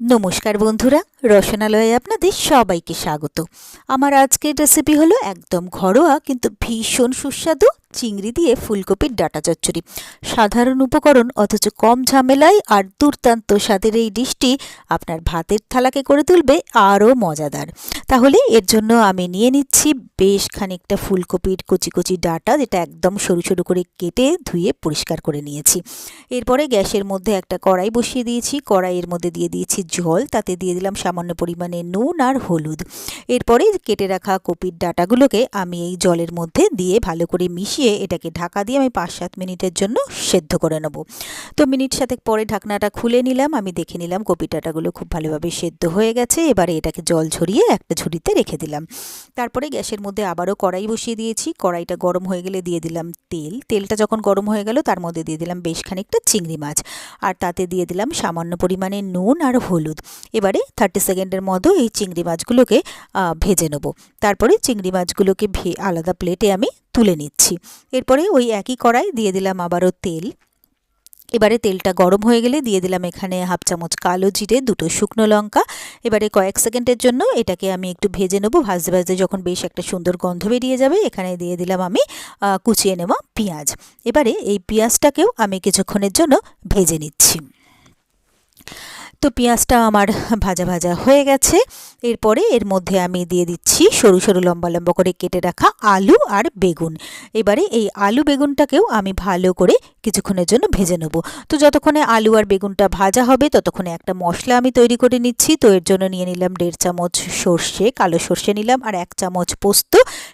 নমস্কার বন্ধুরা, রসনালয়ে আপনাদের সবাইকে স্বাগত। আমার আজকের রেসিপি হলো একদম ঘরোয়া কিন্তু ভীষণ সুস্বাদু চিংড়ি দিয়ে ফুলকপির ডাটা চচ্চড়ি। সাধারণ উপকরণ, অথচ কম ঝামেলায় আর দুর্দান্ত স্বাদের এই ডিশটি আপনার ভাতের থালাকে করে তুলবে আরও মজাদার। তাহলে এর জন্য আমি নিয়ে নিচ্ছি বেশ খানিকটা ফুলকপির কচি কচি ডাটা, যেটা একদম সরু সরু করে কেটে ধুয়ে পরিষ্কার করে নিয়েছি। এরপরে গ্যাসের মধ্যে একটা কড়াই বসিয়ে দিয়েছি। কড়াইয়ের মধ্যে দিয়ে দিয়েছি জল, তাতে দিয়ে দিলাম সামান্য পরিমাণে নুন আর হলুদ। এরপরে কেটে রাখা কপির ডাটাগুলোকে আমি এই জলের মধ্যে দিয়ে ভালো করে মিশিয়ে এটাকে ঢাকা দিয়ে আমি পাঁচ সাত মিনিটের জন্য সেদ্ধ করে নেব। তো মিনিট সাথে পরে ঢাকনাটা খুলে নিলাম, আমি দেখে নিলাম কপি ডাটাগুলো খুব ভালোভাবে সেদ্ধ হয়ে গেছে। এবারে এটাকে জল ঝরিয়ে একটা ঝুড়িতে রেখে দিলাম। তারপরে গ্যাসের মধ্যে আবারও কড়াই বসিয়ে দিয়েছি। কড়াইটা গরম হয়ে গেলে দিয়ে দিলাম তেল। তেলটা যখন গরম হয়ে গেল, তার মধ্যে দিয়ে দিলাম বেশ খানিকটা চিংড়ি মাছ। আর তাতে দিয়ে দিলাম সামান্য পরিমাণে নুন আর হলুদ। এবারে থার্টি সেকেন্ডের মতো এই চিংড়ি মাছগুলোকে ভেজে নেব। তারপরে চিংড়ি মাছগুলোকে ভে, আলাদা প্লেটে আমি তুলে নিচ্ছি। এরপরে ওই একই কড়াই দিয়ে দিলাম আবারও তেল। এবারে তেলটা গরম হয়ে গেলে দিয়ে দিলাম এখানে হাফ চামচ কালো জিরে, দুটো শুকনো লঙ্কা। এবারে কয়েক সেকেন্ডের জন্য এটাকে আমি একটু ভেজে নেব। ভাজতে ভাজতে যখন বেশ একটা সুন্দর গন্ধ বেরিয়ে যাবে, এখানে দিয়ে দিলাম আমি কুচিয়ে নেওয়া পেঁয়াজ। এবারে এই পেঁয়াজটাকেও আমি কিছুক্ষণের জন্য ভেজে নিচ্ছি। তো পেঁয়াজটা আমার ভাজা ভাজা হয়ে গেছে। এরপরে এর মধ্যে আমি দিয়ে দিচ্ছি সরু সরু লম্বা লম্বা করে কেটে রাখা আলু আর বেগুন। এবারে এই আলু বেগুনটাকেও আমি ভালো করে কিছুক্ষণের জন্য ভেজে নেব। তো যতক্ষণে আলু আর বেগুনটা ভাজা হবে, ততক্ষণে একটা মশলা আমি তৈরি করে নিচ্ছি। তো এর জন্য নিয়ে নিলাম দেড় চামচ সর্ষে, কালো সর্ষে নিলাম আর এক চামচ পোস্ত।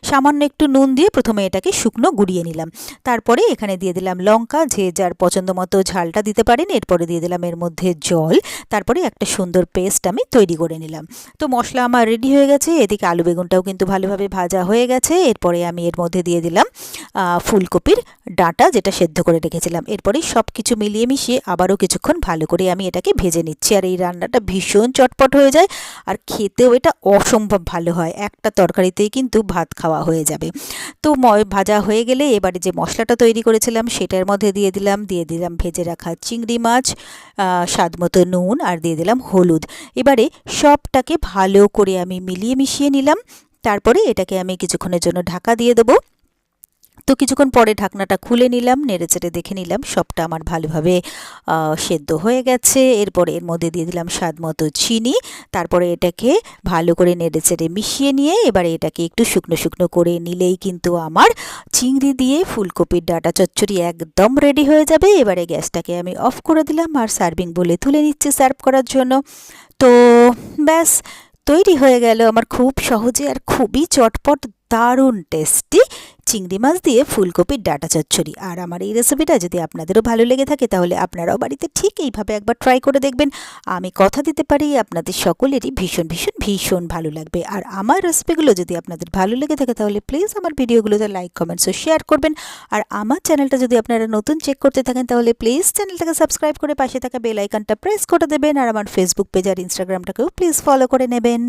সামান্য একটু নুন দিয়ে প্রথমে এটাকে শুকনো গুঁড়িয়ে নিলাম। তারপরে এখানে দিয়ে দিলাম লঙ্কা, যে যার পছন্দ মতো ঝালটা দিতে পারেন। এরপরে দিয়ে দিলাম এর মধ্যে জল। তারপরে একটা সুন্দর পেস্ট আমি তৈরি করে নিলাম। তো মশলা আমার রেডি হয়ে গেছে, এদিকে আলু বেগুনটাও কিন্তু ভালোভাবে ভাজা হয়ে গেছে। এরপরে আমি এর মধ্যে দিয়ে দিলাম ফুলকপির ডাঁটা যেটা সেদ্ধ করে রেখেছিলাম। এরপরে সব কিছু মিলিয়ে মিশিয়ে আবারও কিছুক্ষণ ভালো করে আমি এটাকে ভেজে নিচ্ছি। আর এই রান্নাটা ভীষণ চটপট হয়ে যায় আর খেতেও এটা অসম্ভব ভালো হয়। একটা তরকারিতেই কিন্তু ভাত খাওয়া হয়ে যাবে। তো ভাজা হয়ে গেলে এবারে যে মশলাটা তৈরি করেছিলাম সেটার মধ্যে দিয়ে দিলাম দিয়ে দিলাম ভেজে রাখা চিংড়ি মাছ স্বাদ মতো নুন আর দিয়ে দিলাম হলুদ। এবারে সবটাকে ভালো করে আমি মিলিয়ে মিশিয়ে নিলাম। তারপরে এটাকে আমি কিছুক্ষণের জন্য ঢাকা দিয়ে দেবো। তো কিছুক্ষণ পরে ঢাকনাটা খুলে নিলাম নেড়েচেড়ে দেখে নিলাম সবটা আমার ভালোভাবে সেদ্ধ হয়ে গেছে। এরপরে এর মধ্যে দিয়ে দিলাম স্বাদ মতো চিনি। তারপরে এটাকে ভালো করে নেড়েচেড়ে মিশিয়ে নিয়ে এবারে এটাকে একটু শুকনো শুকনো করে নিলেই কিন্তু আমার চিংড়ি দিয়ে ফুলকপির ডাটা চচ্চড়ি একদম রেডি হয়ে যাবে। এবারে গ্যাসটাকে আমি অফ করে দিলাম আর সার্ভিং বলে তুলে নিচ্ছে সার্ভ করার জন্য। তো ব্যাস, তৈরি হয়ে গেল। আমার খুব সহজে আর খুবই চটপট, দারুণ টেস্টি চিংড়ি মাছ দিয়ে ফুলকপির ডাটা চচ্চড়ি। আর আমার এই রেসিপিটা যদি আপনাদেরও ভালো লেগে থাকে, তাহলে আপনারাও বাড়িতে ঠিক এইভাবে একবার ট্রাই করে দেখবেন। আমি কথা দিতে পারি, আপনাদের সকলেরই ভীষণ ভীষণ ভীষণ ভালো লাগবে। আর আমার রেসিপিগুলো যদি আপনাদের ভালো লেগে থাকে, তাহলে প্লিজ আমার ভিডিওগুলোতে লাইক, কমেন্টস ও শেয়ার করবেন। আর আমার চ্যানেলটা যদি আপনারা নতুন চেক করতে থাকেন, তাহলে প্লিজ চ্যানেলটাকে সাবস্ক্রাইব করে পাশে থাকা বেল আইকনটা প্রেস করে দেবেন। আর আমার ফেসবুক পেজ আর ইনস্টাগ্রামটাকেও প্লিজ ফলো করে নেবেন।